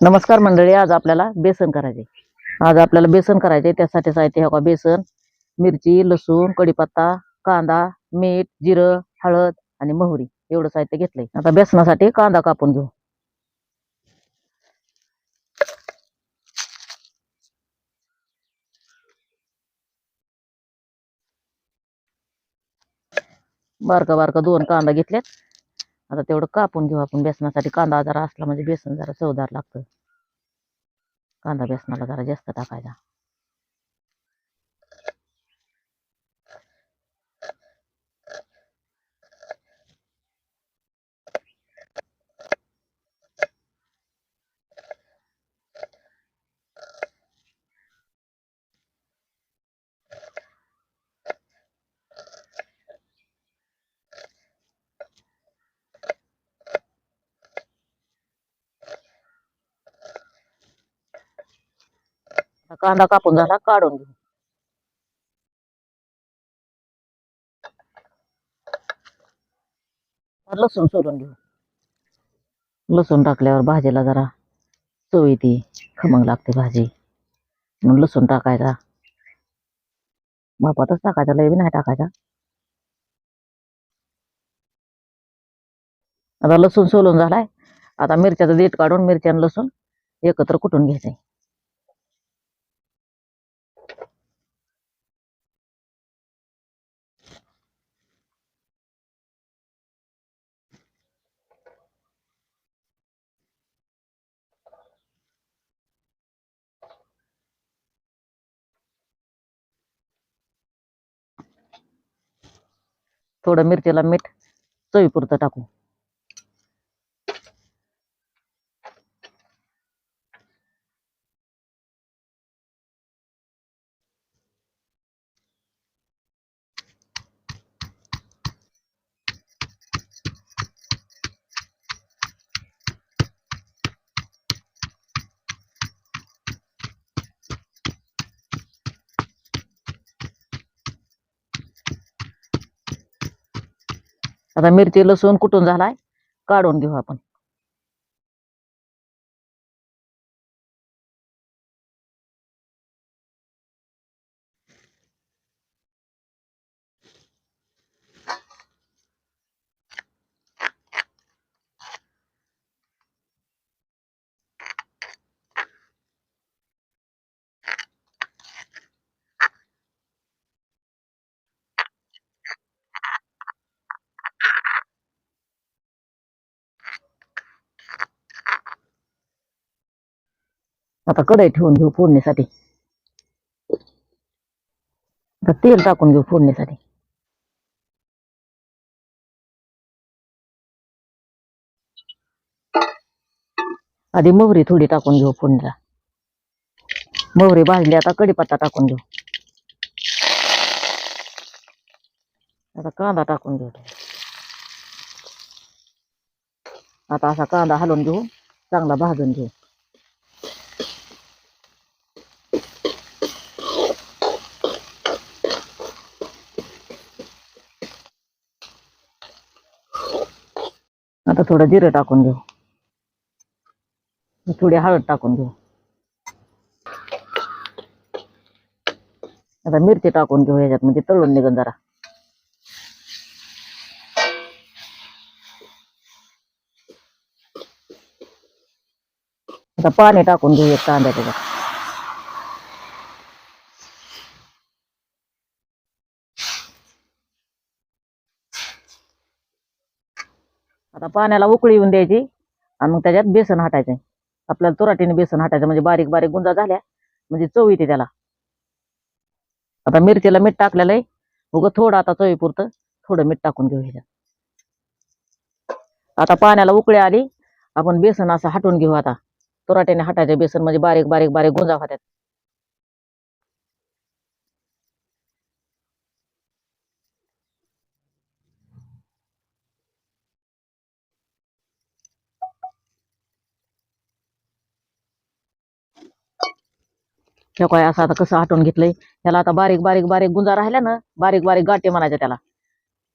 नमस्कार मंडळी आज आपल्याला बेसन करायचे आज आपल्याला बेसन करायचे त्यासाठी साहित्य हो का बेसन मिरची लसूण कढीपत्ता कांदा मीठ जिरं हळद आणि मोहरी. एवढं साहित्य घेतलंय. आता बेसनासाठी कांदा कापून घेऊ. बारका बारका दोन कांदा घेतल्यात आता तेवढं कापून घेऊ आपण. बेसनासाठी कांदा जरा असला म्हणजे बेसन जरा चवदार लागतं. कांदा बेसनाला जरा जास्त टाकायचा. कांदा कापून झाला काढून घेऊ. लसूण सोलून घेऊ. लसूण टाकल्यावर भाजीला जरा चव येते खमंग लागते भाजी. म्हणून लसूण टाकायचा. मापातच टाकायचा लय बी नाही टाकायचा. आता लसूण सोलून झालाय. आता मिरच्याचा देठ काढून मिरच्या आणि लसूण एकत्र कुटून घ्यायचंय थोडं मिरचीला मीठ चवीपुरतं टाकू. आता मिरची लसूण कुठून झालाय? काढून घेऊ आपण. आता कढई ठेवून घेऊ फोडणीसाठी. आता तेल टाकून घेऊ फोडणीसाठी. आधी मोहरी थोडी टाकून घेऊ फोडणीला. मोहरी भाजली आता कढीपत्ता टाकून घेऊ. आता कांदा टाकून घेऊ. आता असा कांदा हलवून घेऊ चांगला भाजून घेऊ. आता थोडं जिरं टाकून घेऊ. थोडी हळद टाकून घेऊ. आता मिरची टाकून घेऊ ह्याच्यात म्हणजे तळून निघन जरा. आता पाणी टाकून घेऊ एक कांद्या त्याच्यात आता पाण्याला उकळी येऊन द्यायची आणि मग त्याच्यात बेसन हटायचं. आपल्याला तुराटीने बेसन हटायचं. म्हणजे बारीक बारीक गुंजा झाल्या म्हणजे चव येते त्याला. आता मिरचीला मीठ टाकलेलं आहे. उगं थोडं आता चवीपुरतं थोडं मीठ टाकून घेऊ ह्याच्यात. आता पाण्याला उकळी आली आपण बेसन असं हटवून घेऊ आता. तुराट्याने हटायचं बेसन म्हणजे बारीक बारीक बारीक गुंजा होत्यात. हे काय असं आता कसं हटवून घेतलंय? त्याला आता बारीक बारीक बारीक गुंजा राहिल्या ना बारीक बारीक गाठी म्हणायच्या त्याला.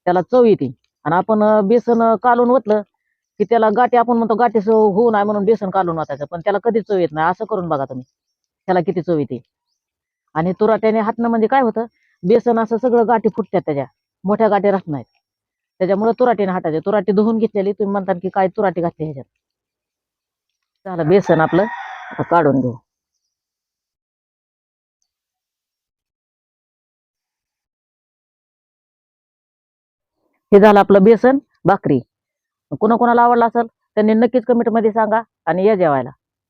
त्याला चव येते. आणि आपण बेसन कालून ओतलं की त्याला गाठी आपण म्हणतो गाठी होऊ नये म्हणून बेसन कालून वाचायचं पण त्याला कधी चव येत नाही. असं करून बघा तुम्ही. त्याला किती चव येते. आणि तुराट्याने हातनं म्हणजे काय होतं? बेसन असं सगळं गाठी फुटतात त्याच्या. मोठ्या गाठी राहत नाहीत. त्याच्यामुळे तुराटीने हाटायचे तुराटी धुवून घेतलेली. तुम्ही म्हणता की काय तुराटी घातली ह्याच्यात? झालं बेसन आपलं काढून घेऊ. हे झालं आपलं बेसन भाकरी. कोणाकोणाला आवडलं असेल त्यांनी नक्कीच कमेंटमध्ये सांगा आणि या जेवायला.